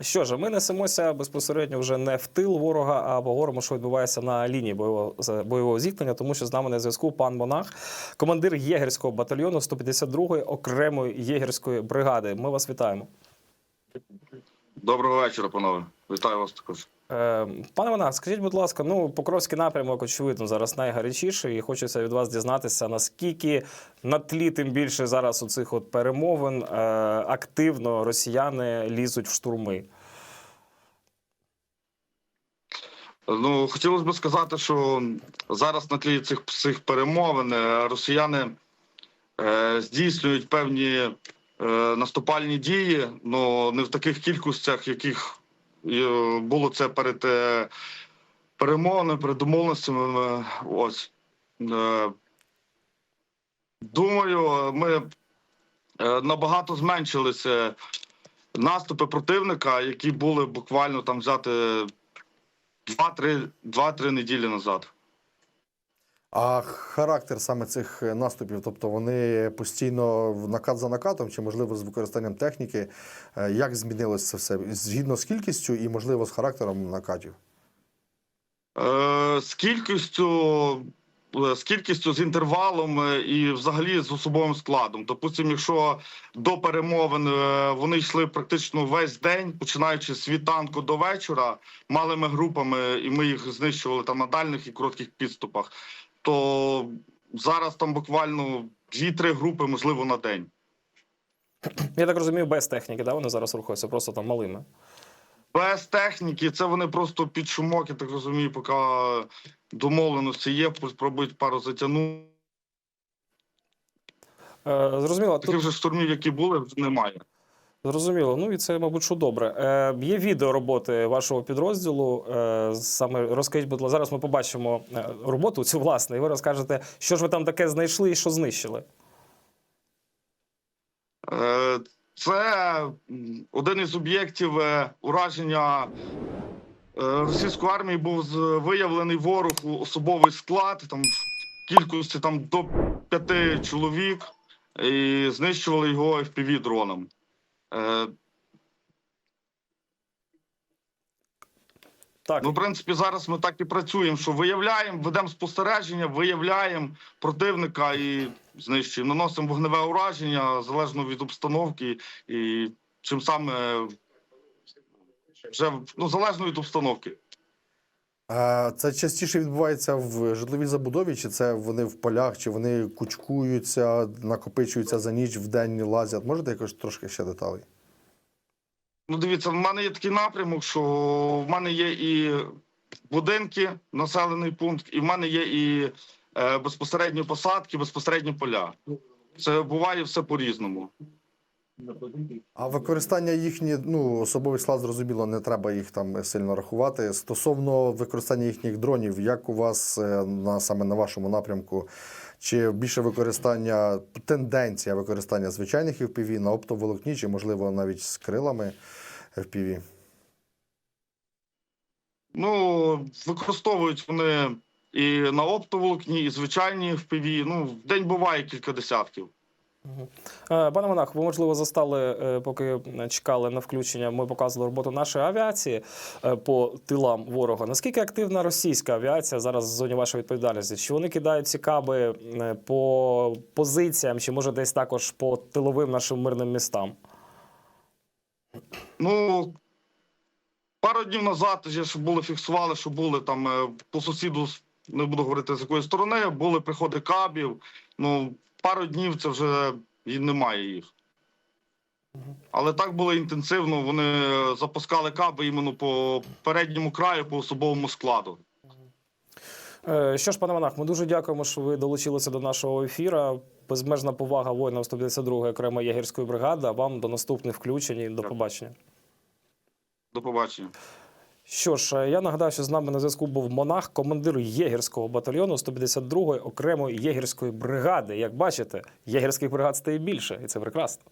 Що ж, ми несемося безпосередньо вже не в тил ворога, а поговоримо, що відбувається на лінії бойового бойового зіткнення, тому що з нами на зв'язку пан Монах, командир єгерського батальйону 152-ї окремої єгерської бригади. Ми вас вітаємо. Доброго вечора, панове. Вітаю вас також. Е, Пане Монах, скажіть, будь ласка, ну Покровський напрямок, очевидно, зараз найгарячіший, і хочеться від вас дізнатися, наскільки на тлі, тим більше зараз у цих от перемовин е, активно росіяни лізуть в штурми. Ну, хотілося б сказати, що зараз на тлі цих, цих перемовин е, росіяни е, здійснюють певні е, наступальні дії, але не в таких кількостях, яких було це перед перемовами, перемовинами, перед домовленостями. Е, Ось. Е, думаю, ми е, набагато зменшилися наступи противника, які були буквально там взяти Два-три два-три неділі назад. А характер саме цих наступів, тобто вони постійно накат за накатом, чи можливо з використанням техніки, Е, як змінилось це все? Згідно з кількістю і, можливо, з характером накатів? Е, з кількістю, е, з кількістю, з інтервалом е, і взагалі з особовим складом. Допустимо, якщо до перемовин вони йшли практично весь день, починаючи з світанку до вечора, малими групами, і ми їх знищували там на дальних і коротких підступах, то зараз там буквально дві-три групи, можливо, на день. Я так розумію, без техніки, да? вони зараз рухаються просто там малими. Без техніки, це вони просто під шумок, я так розумію, поки домовленості є, спробують пару затягнути. Е, зрозуміло, Таких тут вже штурмів, які були, немає. Зрозуміло. Ну і це, мабуть, що добре. Е, є відео роботи вашого підрозділу. Е, саме розкажіть, будь ласка, зараз ми побачимо е, роботу цю власне, і ви розкажете, що ж ви там таке знайшли і що знищили. Е, Це один із об'єктів е, ураження російської армії був виявлений ворог особовий склад, там в кількості там до п'яти чоловік, і знищували його fpv дроном. Е, Так, Ну, в принципі, зараз ми так і працюємо, що виявляємо, ведемо спостереження, виявляємо противника і знищуємо. Наносимо вогневе ураження залежно від обстановки, і чим саме вже ну, залежно від обстановки. Це частіше відбувається в житловій забудові, чи це вони в полях, чи вони кучкуються, накопичуються за ніч, в день лазять? Можете якось трошки ще деталей? Ну, дивіться, в мене є такий напрямок, що в мене є і будинки, населений пункт, і в мене є і е, безпосередньо посадки, безпосередньо поля. Це буває все по-різному. А використання їхні, ну, особовий склад, зрозуміло, не треба їх там сильно рахувати. Стосовно використання їхніх дронів, як у вас е, на саме на вашому напрямку? Чи більше використання, тенденція використання звичайних FPV на оптоволокні, чи можливо навіть з крилами FPV? Ну, використовують вони і на оптоволокні, і звичайні FPV. Ну, в день буває кілька десятків. Е, Пане Монах, ви можливо застали, е, поки чекали на включення. Ми показували роботу нашої авіації е, по тилам ворога. Наскільки активна російська авіація зараз в зоні вашої відповідальності? Чи вони кидають ці каби е, по позиціям, чи може десь також по тиловим нашим мирним містам? Ну, пару днів назад ж були фіксували, що були там е, по сусіду, з- не буду говорити з якої сторони, були приходи кабів. Ну, пару днів це вже і немає їх. Але так було інтенсивно. Вони е, запускали каби іменно по передньому краю, по особовому складу. Е, Що ж, пане Монах, ми дуже дякуємо, що ви долучилися до нашого ефіру. Безмежна повага воїнам 152-ї окремої ягерської бригади. А вам до наступних включень і до побачення. До побачення. Що ж, е, я нагадаю, що з нами на зв'язку був монах, командир єгерського батальйону 152-ї окремої єгерської бригади. Як бачите, єгерських бригад стає більше, і це прекрасно.